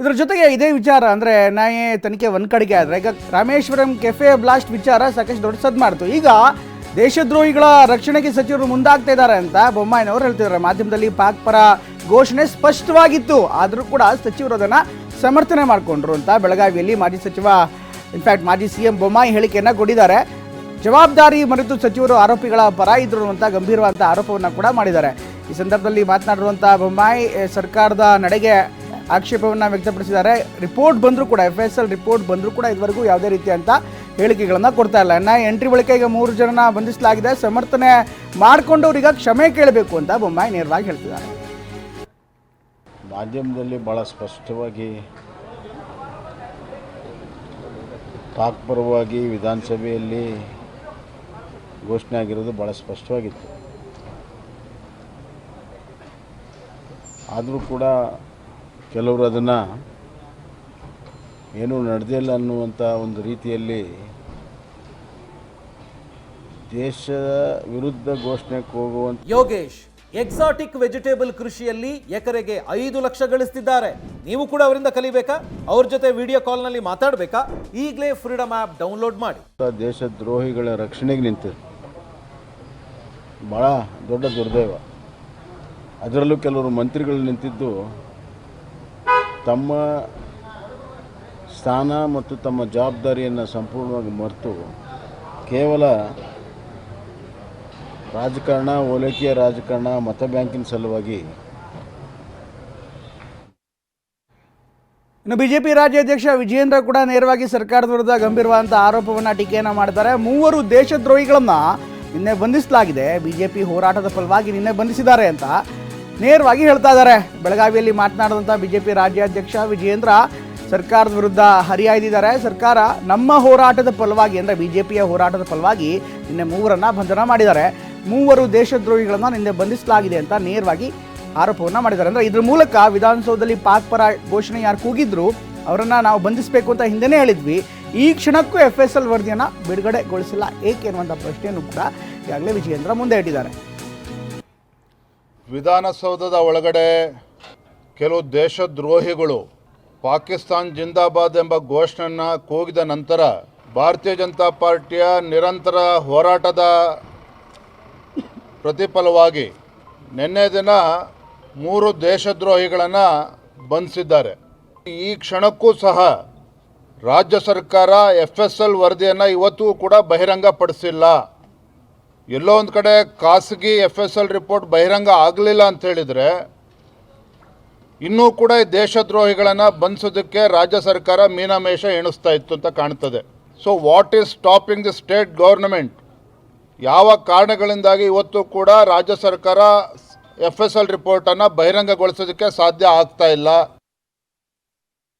ಇದ್ರ ಜೊತೆಗೆ ಇದೇ ವಿಚಾರ ಅಂದರೆ ನ್ಯಾಯ ತನಿಖೆ ಒಂದು ಕಡೆಗೆ ಆದರೆ ಈಗ ರಾಮೇಶ್ವರಂ ಕೆಫೆ ಬ್ಲಾಸ್ಟ್ ವಿಚಾರ ಸಾಕಷ್ಟು ದೊಡ್ಡ ಸದ್ ಮಾಡ್ತು. ಈಗ ದೇಶದ್ರೋಹಿಗಳ ರಕ್ಷಣೆಗೆ ಸಚಿವರು ಮುಂದಾಗ್ತಾ ಇದ್ದಾರೆ ಅಂತ ಬೊಮ್ಮಾಯಿನವರು ಹೇಳ್ತಿದ್ದಾರೆ. ಮಾಧ್ಯಮದಲ್ಲಿ ಪಾಕ್ ಪರ ಘೋಷಣೆ ಸ್ಪಷ್ಟವಾಗಿತ್ತು. ಆದರೂ ಕೂಡ ಸಚಿವರು ಅದನ್ನು ಸಮರ್ಥನೆ ಮಾಡಿಕೊಂಡ್ರು ಅಂತ ಬೆಳಗಾವಿಯಲ್ಲಿ ಮಾಜಿ ಸಚಿವ ಇನ್ಫ್ಯಾಕ್ಟ್ ಮಾಜಿ ಸಿ ಎಂ ಬೊಮ್ಮಾಯಿ ಹೇಳಿಕೆಯನ್ನು ಕೊಟ್ಟಿದ್ದಾರೆ. ಜವಾಬ್ದಾರಿ ಮರೆತು ಸಚಿವರು ಆರೋಪಿಗಳ ಪರ ಇದ್ರು ಅಂತ ಗಂಭೀರವಾದ ಆರೋಪವನ್ನು ಕೂಡ ಮಾಡಿದ್ದಾರೆ. ಈ ಸಂದರ್ಭದಲ್ಲಿ ಮಾತನಾಡಿರುವಂಥ ಬೊಮ್ಮಾಯಿ, ಸರ್ಕಾರದ ನಡೆಗೆ ಆಕ್ಷೇಪವನ್ನು ವ್ಯಕ್ತಪಡಿಸಿದ್ದಾರೆ. ರಿಪೋರ್ಟ್ ಬಂದರೂ ಕೂಡ ಎಫ್ ಎಸ್ ಎಲ್ ರಿಪೋರ್ಟ್ ಬಂದರೂ ಕೂಡ ಇದುವರೆಗೂ ಯಾವುದೇ ರೀತಿಯಂತ ಹೇಳಿಕೆಗಳನ್ನು ಕೊಡ್ತಾ ಇಲ್ಲ. ಇನ್ನು ಎಂಟ್ರಿ ಬಳಿಕ ಈಗ ಮೂರು ಜನನ ಬಂಧಿಸಲಾಗಿದೆ. ಸಮರ್ಥನೆ ಮಾಡಿಕೊಂಡವ್ರೀಗ ಕ್ಷಮೆ ಕೇಳಬೇಕು ಅಂತ ಬೊಮ್ಮಾಯಿ ನೇರವಾಗಿ ಹೇಳ್ತಿದ್ದಾರೆ. ಮಾಧ್ಯಮದಲ್ಲಿ ಭಾಳ ಸ್ಪಷ್ಟವಾಗಿ ಪಾಕ್ ಪರವಾಗಿ ವಿಧಾನಸಭೆಯಲ್ಲಿ ಘೋಷಣೆ ಆಗಿರೋದು ಭಾಳ ಸ್ಪಷ್ಟವಾಗಿತ್ತು. ಆದರೂ ಕೂಡ ಕೆಲವರು ಅದನ್ನು ಏನೂ ನಡೆದಿಲ್ಲ ಅನ್ನುವಂಥ ಒಂದು ರೀತಿಯಲ್ಲಿ ದೇಶದ ವಿರುದ್ಧ ಘೋಷಣೆ ಹೋಗುವಂತ ಯೋಗೇಶ್ ಎಕ್ಸಾಟಿಕ್ ವೆಜಿಟೇಬಲ್ ಕೃಷಿಯಲ್ಲಿ ಎಕರೆಗೆ ಐದು ಲಕ್ಷ ಗಳಿಸ್ತಿದ್ದಾರೆ. ನೀವು ಕೂಡ ಅವರಿಂದ ಕಲಿಬೇಕಾ? ಅವ್ರ ಜೊತೆ ವಿಡಿಯೋ ಕಾಲ್ನಲ್ಲಿ ಮಾತಾಡಬೇಕಾ? ಈಗಲೇ ಫ್ರೀಡಮ್ ಆ್ಯಪ್ ಡೌನ್ಲೋಡ್ ಮಾಡಿ. ದೇಶದ್ರೋಹಿಗಳ ರಕ್ಷಣೆಗೆ ನಿಂತು. ಭಾಳ ದೊಡ್ಡ ದುರ್ದೈವ. ಅದರಲ್ಲೂ ಕೆಲವರು ಮಂತ್ರಿಗಳು ನಿಂತಿದ್ದು ತಮ್ಮ ಸ್ಥಾನ ಮತ್ತು ತಮ್ಮ ಜವಾಬ್ದಾರಿಯನ್ನು ಸಂಪೂರ್ಣವಾಗಿ ಮರೆತು ಕೇವಲ ರಾಜಕಾರಣ, ಓಲೈಕೆಯ ರಾಜಕಾರಣ, ಮತ ಬ್ಯಾಂಕಿನ ಸಲುವಾಗಿ ಇನ್ನು ಬಿಜೆಪಿ ರಾಜ್ಯಾಧ್ಯಕ್ಷ ವಿಜಯೇಂದ್ರ ಕೂಡ ನೇರವಾಗಿ ಸರ್ಕಾರದ ವಿರುದ್ಧ ಗಂಭೀರವಾದಂಥ ಆರೋಪವನ್ನು ಟೀಕೆಯನ್ನು ಮಾಡ್ತಾರೆ. ಮೂವರು ದೇಶದ್ರೋಹಿಗಳನ್ನು ನಿನ್ನೆ ಬಂಧಿಸಲಾಗಿದೆ. ಬಿಜೆಪಿ ಹೋರಾಟದ ಫಲವಾಗಿ ನಿನ್ನೆ ಬಂಧಿಸಿದ್ದಾರೆ ಅಂತ. ನೇರವಾಗಿ ಹೇಳ್ತಾ ಇದ್ದಾರೆ. ಬೆಳಗಾವಿಯಲ್ಲಿ ಮಾತನಾಡಿದಂಥ ಬಿಜೆಪಿ ರಾಜ್ಯಾಧ್ಯಕ್ಷ ವಿಜಯೇಂದ್ರ ಸರ್ಕಾರದ ವಿರುದ್ಧ ಹರಿಯಾಯ್ದಿದ್ದಾರೆ ಸರ್ಕಾರ ನಮ್ಮ ಹೋರಾಟದ ಫಲವಾಗಿ ಅಂದರೆ ಬಿ ಜೆ ಪಿಯ ಹೋರಾಟದ ಫಲವಾಗಿ ನಿನ್ನೆ ಮೂವರನ್ನು ಬಂಧನ ಮಾಡಿದ್ದಾರೆ. ಮೂವರು ದೇಶದ್ರೋಹಿಗಳನ್ನ ನಿನ್ನೆ ಬಂಧಿಸಲಾಗಿದೆ ಅಂತ ನೇರವಾಗಿ ಆರೋಪವನ್ನು ಮಾಡಿದ್ದಾರೆ. ಅಂದರೆ ಇದ್ರ ಮೂಲಕ ವಿಧಾನಸೌಧದಲ್ಲಿ ಪಾಕ್ ಪರ ಘೋಷಣೆ ಯಾರು ಕೂಗಿದ್ರು ಅವರನ್ನು ನಾವು ಬಂಧಿಸಬೇಕು ಅಂತ ಹಿಂದೆನೇ ಹೇಳಿದ್ವಿ. ಈ ಕ್ಷಣಕ್ಕೂ ಎಫ್ ಎಸ್ ಎಲ್ ವರದಿಯನ್ನು ಬಿಡುಗಡೆಗೊಳಿಸಿಲ್ಲ. ಏಕೆ ಅನ್ನುವಂಥ ಪ್ರಶ್ನೆಯನ್ನು ಕೂಡ ಈಗಾಗಲೇ ವಿಜಯೇಂದ್ರ ಮುಂದೆ ಇಟ್ಟಿದ್ದಾರೆ. ವಿಧಾನಸೌಧದ ಒಳಗಡೆ ಕೆಲವು ದೇಶದ್ರೋಹಿಗಳು ಪಾಕಿಸ್ತಾನ್ ಜಿಂದಾಬಾದ್ ಎಂಬ ಘೋಷಣೆಯನ್ನು ಕೂಗಿದ ನಂತರ ಭಾರತೀಯ ಜನತಾ ಪಾರ್ಟಿಯ ನಿರಂತರ ಹೋರಾಟದ ಪ್ರತಿಫಲವಾಗಿ ನಿನ್ನೆ ದಿನ ಮೂರು ದೇಶದ್ರೋಹಿಗಳನ್ನು ಬಂಧಿಸಿದ್ದಾರೆ. ಈ ಕ್ಷಣಕ್ಕೂ ಸಹ ರಾಜ್ಯ ಸರ್ಕಾರ ಎಫ್ ಎಸ್ ಎಲ್ ವರದಿಯನ್ನು ಇವತ್ತೂ ಕೂಡ ಬಹಿರಂಗಪಡಿಸಿಲ್ಲ. ಎಲ್ಲೋ ಒಂದು ಕಡೆ ಖಾಸಗಿ ಎಫ್ ಎಸ್ ಎಲ್ ರಿಪೋರ್ಟ್ ಬಹಿರಂಗ ಆಗಲಿಲ್ಲ ಅಂತ ಹೇಳಿದರೆ ಇನ್ನೂ ಕೂಡ ಈ ದೇಶದ್ರೋಹಿಗಳನ್ನು ಬಂಧಿಸೋದಕ್ಕೆ ರಾಜ್ಯ ಸರ್ಕಾರ ಮೀನಾಮೇಷ ಎಣಿಸ್ತಾ ಇತ್ತು ಅಂತ ಕಾಣ್ತದೆ. So what is stopping the state government ಯಾವ ಕಾರಣಗಳಿಂದಾಗಿ ಇವತ್ತು ಕೂಡ ರಾಜ್ಯ ಸರ್ಕಾರ ಎಫ್ ಎಸ್ ಎಲ್ ರಿಪೋರ್ಟನ್ನು ಬಹಿರಂಗಗೊಳಿಸೋದಕ್ಕೆ ಸಾಧ್ಯ ಆಗ್ತಾ ಇಲ್ಲ?